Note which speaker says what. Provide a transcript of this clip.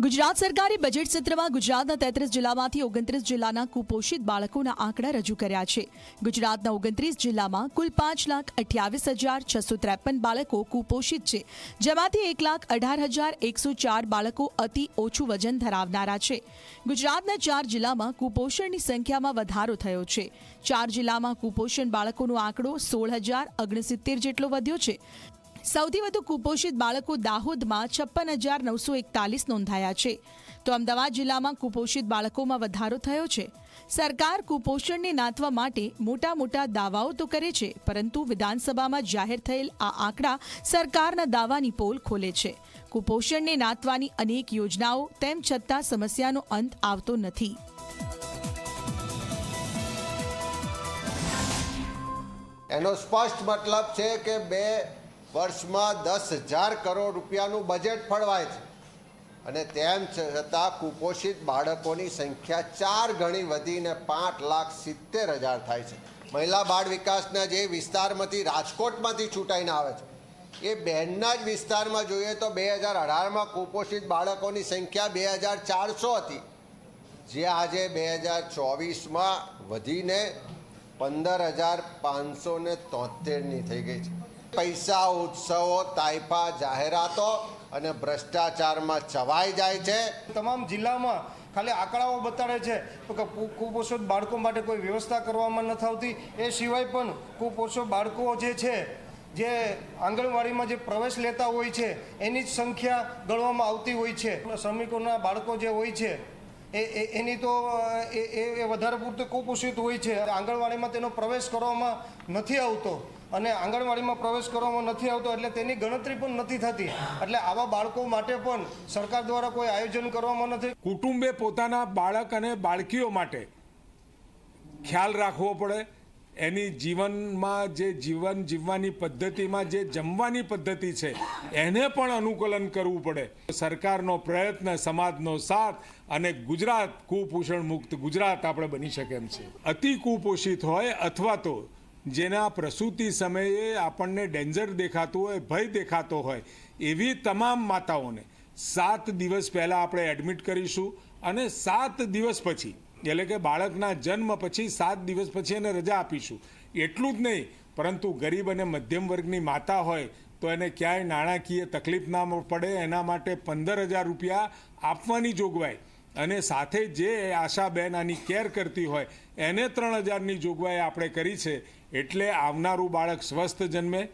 Speaker 1: ગુજરાત સરકારે બજેટ સત્રમાં ગુજરાતના તેત્રીસ જિલ્લામાંથી ઓગણત્રીસ જિલ્લાના કુપોષિત બાળકોના આંકડા રજૂ કર્યા છે. ગુજરાતના ઓગણત્રીસ જિલ્લામાં કુલ પાંચ લાખ અઠ્યાવીસ હજાર છસો ત્રેપન બાળકો કુપોષિત છે. જેમાંથી એક લાખ અઢાર હજાર એકસો ચાર બાળકો અતિ ઓછું વજન ધરાવનારા છે. ગુજરાતના ચાર જિલ્લામાં કુપોષણની સંખ્યામાં વધારો થયો છે. ચાર જિલ્લામાં કુપોષણ બાળકોનો આંકડો સોળ હજાર ઓગણસિત્તેર જેટલો વધ્યો છે. સૌથી વધુ કુપોષિત બાળકો દાહોદમાં છપ્પન હજાર નવસો એકતાલીસ નોંધાયા છે. તો અમદાવાદ જિલ્લામાં કુપોષિત બાળકોમાં વધારો થયો છે. સરકાર કુપોષણને નાથવા માટે મોટા મોટા દાવાઓ તો કરે છે, પરંતુ વિધાનસભામાં જાહેર થયેલ આ આંકડા સરકારના દાવાની પોલ ખોલે છે. કુપોષણને નાથવાની અનેક યોજનાઓ, તેમ છતાં સમસ્યાનો અંત આવતો નથી.
Speaker 2: એનો સ્પષ્ટ મતલબ છે કે બે વર્ષમાં દસ હજાર કરોડ રૂપિયાનું બજેટ ફળવાય છે. અને તેમ છતાં કુપોષિત બાળકોની સંખ્યા ચાર ગણી વધીને પાંચ લાખ સિત્તેર હજાર થાય છે. મહિલા બાળ વિકાસના જે વિસ્તારમાંથી રાજકોટમાંથી છૂટાઈને આવે છે. એ બહેનના જ વિસ્તારમાં જોઈએ તો બે હજાર અઢારમાં કુપોષિત બાળકોની સંખ્યા બે હજાર ચારસો હતી. જે આજે બે હજાર ચોવીસમાં વધીને પંદર હજાર પાંચસો ને તોતેરની થઈ ગઈ છે. પૈસા, ઉત્સવો તાઇફા જાહેરાતો અને ભ્રષ્ટાચારમાં ચવાઈ જાય છે.
Speaker 3: તમામ જિલ્લામાં ખાલી આંકડાઓ બતાડે છે કે કુપોષિત બાળકો માટે કોઈ વ્યવસ્થા કરવામાં નથી આવતી એ સિવાય પણ કુપોષિત બાળકો જે છે, જે આંગણવાડીમાં જે પ્રવેશ લેતા હોય છે, એની જ સંખ્યા ગણવામાં આવતી હોય છે. શ્રમિકોના બાળકો જે હોય છે, એ એની તો એ વધારે પૂરતું કુપોષિત હોય છે. આંગણવાડીમાં તેનો પ્રવેશ કરવામાં નથી આવતો. અને આંગણવાડીમાં પ્રવેશ કરવામાં નથી આવતો એટલે તેની ગણતરી પણ નથી થતી. એટલે આવા બાળકો માટે પણ સરકાર દ્વારા કોઈ આયોજન કરવામાં નથી.
Speaker 4: કુટુંબે પોતાના બાળક અને બાળકીઓ માટે ખ્યાલ રાખવો પડે. એની જીવનમાં જે જીવન જીવવાની પદ્ધતિમાં જે જમવાની પદ્ધતિ છે, એને પણ અનુકૂલન કરવું પડે. સરકારનો પ્રયત્ન, સમાજનો સાથ અને ગુજરાત કુપોષણ મુક્ત ગુજરાત આપણે બની શકે એમ છે. અતિ કુપોષિત હોય અથવા તો જેના પ્રસૂતિ સમયે આપણને ડેન્જર દેખાતું હોય, ભય દેખાતો હોય, એવી તમામ માતાઓને સાત દિવસ પહેલાં આપણે એડમિટ કરીશું અને સાત દિવસ પછી, એટલે કે બાળકના જન્મ પછી સાત દિવસ પછી એને રજા આપીશું. એટલું જ નહીં, પરંતુ ગરીબ અને મધ્યમ વર્ગની માતા હોય, તો એને ક્યાંય નાણાકીય તકલીફ ના પડે, એના માટે પંદર હજાર રૂપિયા આપવાની જોગવાઈ. અને સાથે જે આશાબેન આની કેર કરતી હોય, એને ત્રણ હજારની જોગવાઈ આપણે કરી છે. એટલે આવનારું બાળક સ્વસ્થ જન્મે.